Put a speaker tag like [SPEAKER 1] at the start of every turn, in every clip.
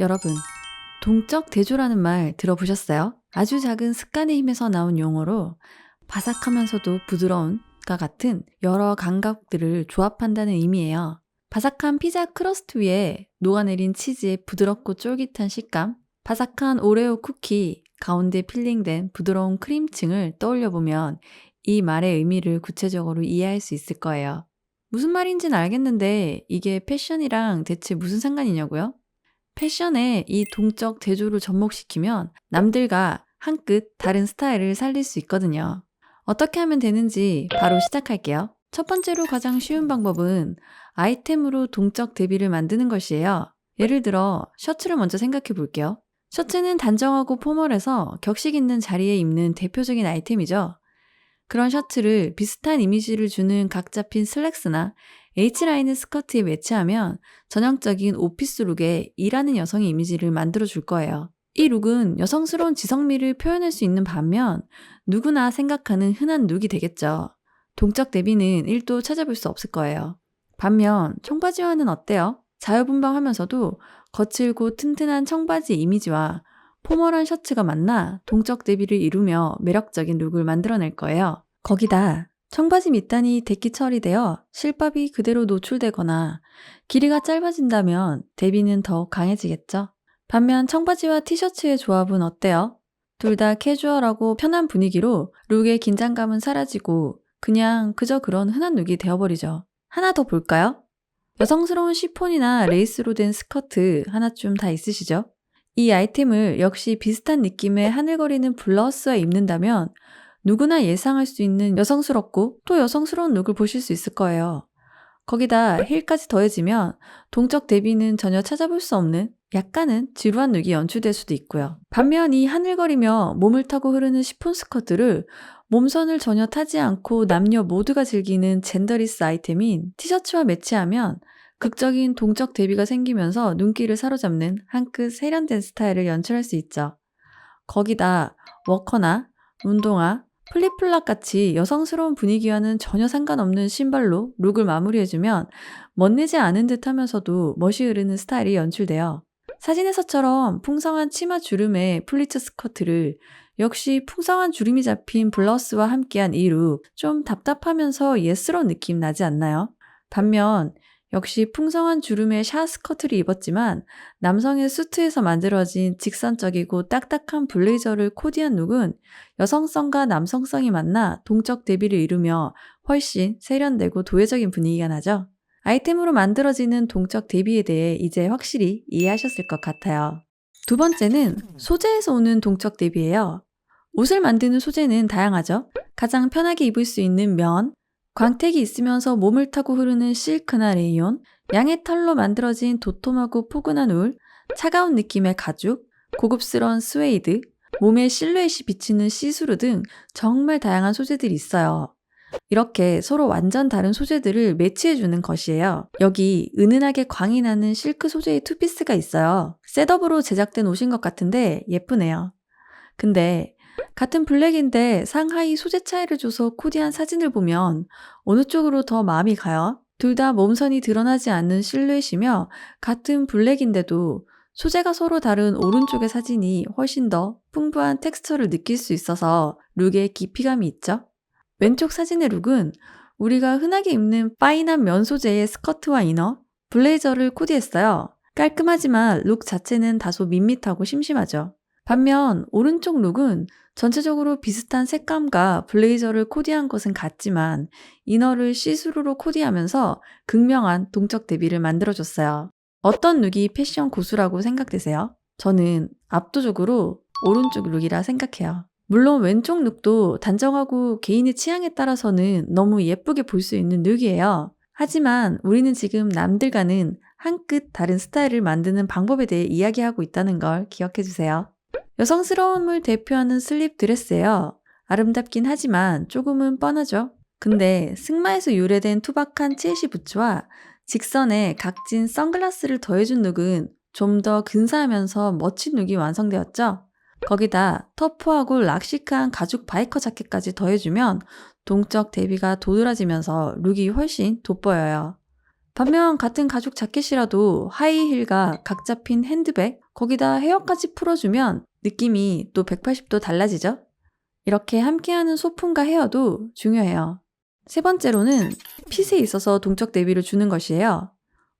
[SPEAKER 1] 여러분, 동적 대조라는 말 들어보셨어요? 아주 작은 습관의 힘에서 나온 용어로 바삭하면서도 부드러운과 같은 여러 감각들을 조합한다는 의미예요. 바삭한 피자 크러스트 위에 녹아내린 치즈의 부드럽고 쫄깃한 식감, 바삭한 오레오 쿠키 가운데 필링된 부드러운 크림층을 떠올려 보면 이 말의 의미를 구체적으로 이해할 수 있을 거예요. 무슨 말인지는 알겠는데 이게 패션이랑 대체 무슨 상관이냐고요? 패션에 이 동적 대조를 접목시키면 남들과 한 끗 다른 스타일을 살릴 수 있거든요. 어떻게 하면 되는지 바로 시작할게요. 첫 번째로 가장 쉬운 방법은 아이템으로 동적 대비를 만드는 것이에요. 예를 들어 셔츠를 먼저 생각해 볼게요. 셔츠는 단정하고 포멀해서 격식 있는 자리에 입는 대표적인 아이템이죠. 그런 셔츠를 비슷한 이미지를 주는 각 잡힌 슬랙스나 H라인의 스커트에 매치하면 전형적인 오피스 룩에 일하는 여성의 이미지를 만들어 줄 거예요. 이 룩은 여성스러운 지성미를 표현할 수 있는 반면 누구나 생각하는 흔한 룩이 되겠죠. 동적 대비는 1도 찾아볼 수 없을 거예요. 반면 청바지와는 어때요? 자유분방하면서도 거칠고 튼튼한 청바지 이미지와 포멀한 셔츠가 만나 동적 대비를 이루며 매력적인 룩을 만들어낼 거예요. 거기다 청바지 밑단이 데끼 처리되어 실밥이 그대로 노출되거나 길이가 짧아진다면 대비는 더욱 강해지겠죠. 반면 청바지와 티셔츠의 조합은 어때요? 둘 다 캐주얼하고 편한 분위기로 룩의 긴장감은 사라지고 그냥 그저 그런 흔한 룩이 되어버리죠. 하나 더 볼까요? 여성스러운 시폰이나 레이스로 된 스커트 하나쯤 다 있으시죠? 이 아이템을 역시 비슷한 느낌의 하늘거리는 블라우스와 입는다면 누구나 예상할 수 있는 여성스럽고 또 여성스러운 룩을 보실 수 있을 거예요. 거기다 힐까지 더해지면 동적 대비는 전혀 찾아볼 수 없는 약간은 지루한 룩이 연출될 수도 있고요. 반면 이 하늘거리며 몸을 타고 흐르는 시폰 스커트를 몸선을 전혀 타지 않고 남녀 모두가 즐기는 젠더리스 아이템인 티셔츠와 매치하면 극적인 동적 대비가 생기면서 눈길을 사로잡는 한끗 세련된 스타일을 연출할 수 있죠. 거기다 워커나 운동화, 플립플랍 같이 여성스러운 분위기와는 전혀 상관없는 신발로 룩을 마무리해주면 멋내지 않은 듯 하면서도 멋이 흐르는 스타일이 연출돼요. 사진에서처럼 풍성한 치마 주름의 플리츠 스커트를 역시 풍성한 주름이 잡힌 블라우스와 함께한 이 룩, 좀 답답하면서 예스러운 느낌 나지 않나요? 반면 역시 풍성한 주름의 샤 스커트를 입었지만 남성의 수트에서 만들어진 직선적이고 딱딱한 블레이저를 코디한 룩은 여성성과 남성성이 만나 동적 대비를 이루며 훨씬 세련되고 도회적인 분위기가 나죠. 아이템으로 만들어지는 동적 대비에 대해 이제 확실히 이해하셨을 것 같아요. 두 번째는 소재에서 오는 동적 대비예요. 옷을 만드는 소재는 다양하죠. 가장 편하게 입을 수 있는 면, 광택이 있으면서 몸을 타고 흐르는 실크나 레이온, 양의 털로 만들어진 도톰하고 포근한 울, 차가운 느낌의 가죽, 고급스러운 스웨이드, 몸의 실루엣이 비치는 시스루 등 정말 다양한 소재들이 있어요. 이렇게 서로 완전 다른 소재들을 매치해주는 것이에요. 여기 은은하게 광이 나는 실크 소재의 투피스가 있어요. 셋업으로 제작된 옷인 것 같은데 예쁘네요. 근데 같은 블랙인데 상하이 소재 차이를 줘서 코디한 사진을 보면 어느 쪽으로 더 마음이 가요? 둘 다 몸선이 드러나지 않는 실루엣이며 같은 블랙인데도 소재가 서로 다른 오른쪽의 사진이 훨씬 더 풍부한 텍스처를 느낄 수 있어서 룩에 깊이감이 있죠? 왼쪽 사진의 룩은 우리가 흔하게 입는 파인한 면 소재의 스커트와 이너, 블레이저를 코디했어요. 깔끔하지만 룩 자체는 다소 밋밋하고 심심하죠. 반면 오른쪽 룩은 전체적으로 비슷한 색감과 블레이저를 코디한 것은 같지만 이너를 시스루로 코디하면서 극명한 동적 대비를 만들어줬어요. 어떤 룩이 패션 고수라고 생각되세요? 저는 압도적으로 오른쪽 룩이라 생각해요. 물론 왼쪽 룩도 단정하고 개인의 취향에 따라서는 너무 예쁘게 볼 수 있는 룩이에요. 하지만 우리는 지금 남들과는 한 끗 다른 스타일을 만드는 방법에 대해 이야기하고 있다는 걸 기억해 주세요. 여성스러움을 대표하는 슬립 드레스예요. 아름답긴 하지만 조금은 뻔하죠. 근데 승마에서 유래된 투박한 첼시 부츠와 직선의 각진 선글라스를 더해준 룩은 좀 더 근사하면서 멋진 룩이 완성되었죠. 거기다 터프하고 락시크한 가죽 바이커 자켓까지 더해주면 동적 대비가 도드라지면서 룩이 훨씬 돋보여요. 반면 같은 가죽 자켓이라도 하이힐과 각 잡힌 핸드백, 거기다 헤어까지 풀어주면 느낌이 또 180도 달라지죠? 이렇게 함께하는 소품과 헤어도 중요해요. 세 번째로는 핏에 있어서 동적 대비를 주는 것이에요.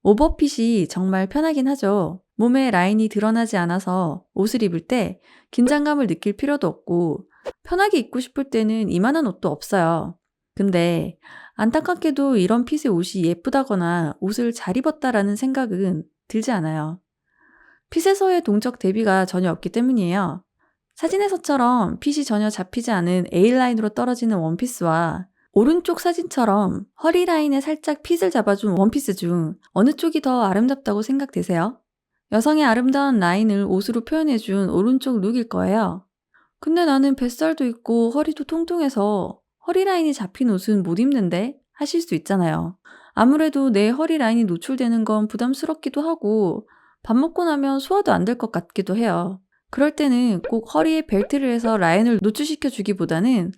[SPEAKER 1] 오버핏이 정말 편하긴 하죠. 몸에 라인이 드러나지 않아서 옷을 입을 때 긴장감을 느낄 필요도 없고 편하게 입고 싶을 때는 이만한 옷도 없어요. 근데 안타깝게도 이런 핏의 옷이 예쁘다거나 옷을 잘 입었다라는 생각은 들지 않아요. 핏에서의 동적 대비가 전혀 없기 때문이에요. 사진에서처럼 핏이 전혀 잡히지 않은 A라인으로 떨어지는 원피스와 오른쪽 사진처럼 허리 라인에 살짝 핏을 잡아준 원피스 중 어느 쪽이 더 아름답다고 생각되세요? 여성의 아름다운 라인을 옷으로 표현해준 오른쪽 룩일 거예요. 근데 나는 뱃살도 있고 허리도 통통해서 허리 라인이 잡힌 옷은 못 입는데 하실 수 있잖아요. 아무래도 내 허리 라인이 노출되는 건 부담스럽기도 하고 밥 먹고 나면 소화도 안 될 것 같기도 해요. 그럴 때는 꼭 허리에 벨트를 해서 라인을 노출시켜 주기보다는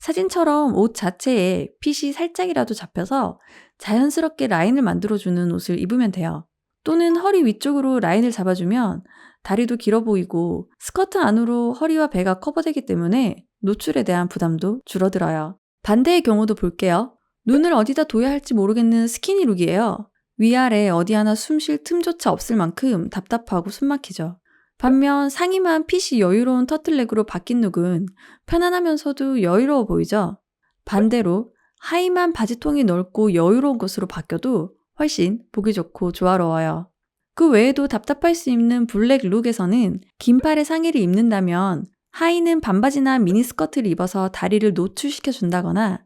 [SPEAKER 1] 사진처럼 옷 자체에 핏이 살짝이라도 잡혀서 자연스럽게 라인을 만들어주는 옷을 입으면 돼요. 또는 허리 위쪽으로 라인을 잡아주면 다리도 길어 보이고 스커트 안으로 허리와 배가 커버되기 때문에 노출에 대한 부담도 줄어들어요. 반대의 경우도 볼게요. 눈을 어디다 둬야 할지 모르겠는 스키니 룩이에요. 위아래 어디 하나 숨 쉴 틈조차 없을 만큼 답답하고 숨막히죠. 반면 상의만 핏이 여유로운 터틀넥으로 바뀐 룩은 편안하면서도 여유로워 보이죠? 반대로 하의만 바지통이 넓고 여유로운 것으로 바뀌어도 훨씬 보기 좋고 조화로워요. 그 외에도 답답할 수 있는 블랙 룩에서는 긴팔의 상의를 입는다면 하의는 반바지나 미니스커트를 입어서 다리를 노출시켜 준다거나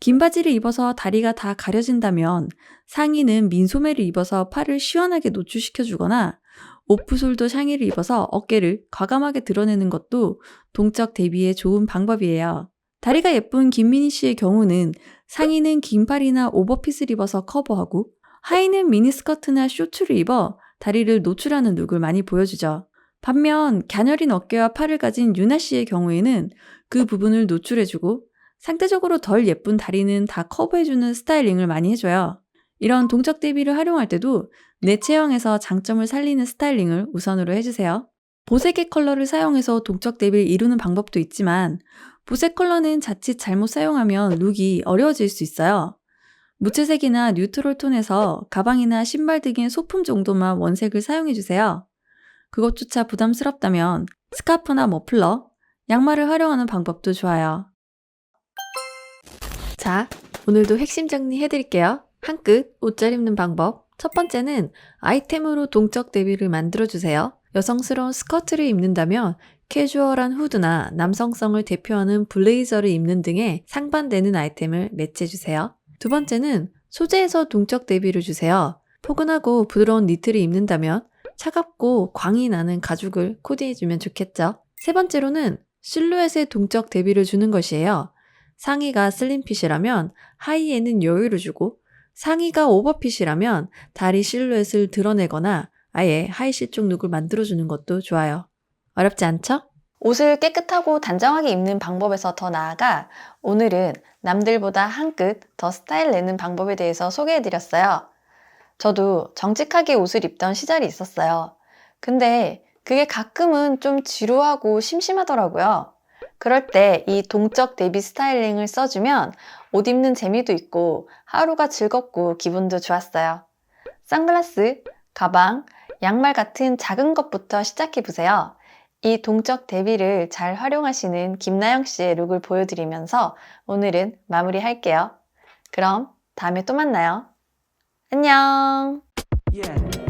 [SPEAKER 1] 긴 바지를 입어서 다리가 다 가려진다면 상의는 민소매를 입어서 팔을 시원하게 노출시켜 주거나 오프솔더 상의를 입어서 어깨를 과감하게 드러내는 것도 동적 대비에 좋은 방법이에요. 다리가 예쁜 김민희 씨의 경우는 상의는 긴팔이나 오버핏을 입어서 커버하고 하의는 미니스커트나 쇼츠를 입어 다리를 노출하는 룩을 많이 보여주죠. 반면 갸녀린 어깨와 팔을 가진 유나 씨의 경우에는 그 부분을 노출해주고 상대적으로 덜 예쁜 다리는 다 커버해주는 스타일링을 많이 해줘요. 이런 동적 대비를 활용할 때도 내 체형에서 장점을 살리는 스타일링을 우선으로 해주세요. 보색의 컬러를 사용해서 동적 대비를 이루는 방법도 있지만 보색 컬러는 자칫 잘못 사용하면 룩이 어려워질 수 있어요. 무채색이나 뉴트럴 톤에서 가방이나 신발 등의 소품 정도만 원색을 사용해주세요. 그것조차 부담스럽다면 스카프나 머플러, 양말을 활용하는 방법도 좋아요. 자, 오늘도 핵심 정리해드릴게요. 한끝옷잘 입는 방법. 첫 번째는 아이템으로 동적 대비를 만들어주세요. 여성스러운 스커트를 입는다면 캐주얼한 후드나 남성성을 대표하는 블레이저를 입는 등의 상반되는 아이템을 매치해주세요. 두 번째는 소재에서 동적 대비를 주세요. 포근하고 부드러운 니트를 입는다면 차갑고 광이 나는 가죽을 코디해주면 좋겠죠. 세 번째로는 실루엣의 동적 대비를 주는 것이에요. 상의가 슬림핏이라면 하의에는 여유를 주고 상의가 오버핏이라면 다리 실루엣을 드러내거나 아예 하이실 쪽 룩을 만들어주는 것도 좋아요. 어렵지 않죠?
[SPEAKER 2] 옷을 깨끗하고 단정하게 입는 방법에서 더 나아가 오늘은 남들보다 한 끗 더 스타일 내는 방법에 대해서 소개해 드렸어요. 저도 정직하게 옷을 입던 시절이 있었어요. 근데 그게 가끔은 좀 지루하고 심심하더라고요. 그럴 때 이 동적 대비 스타일링을 써주면 옷 입는 재미도 있고 하루가 즐겁고 기분도 좋았어요. 선글라스, 가방, 양말 같은 작은 것부터 시작해 보세요. 이 동적 대비를 잘 활용하시는 김나영 씨의 룩을 보여드리면서 오늘은 마무리할게요. 그럼 다음에 또 만나요. 안녕!
[SPEAKER 3] Yeah.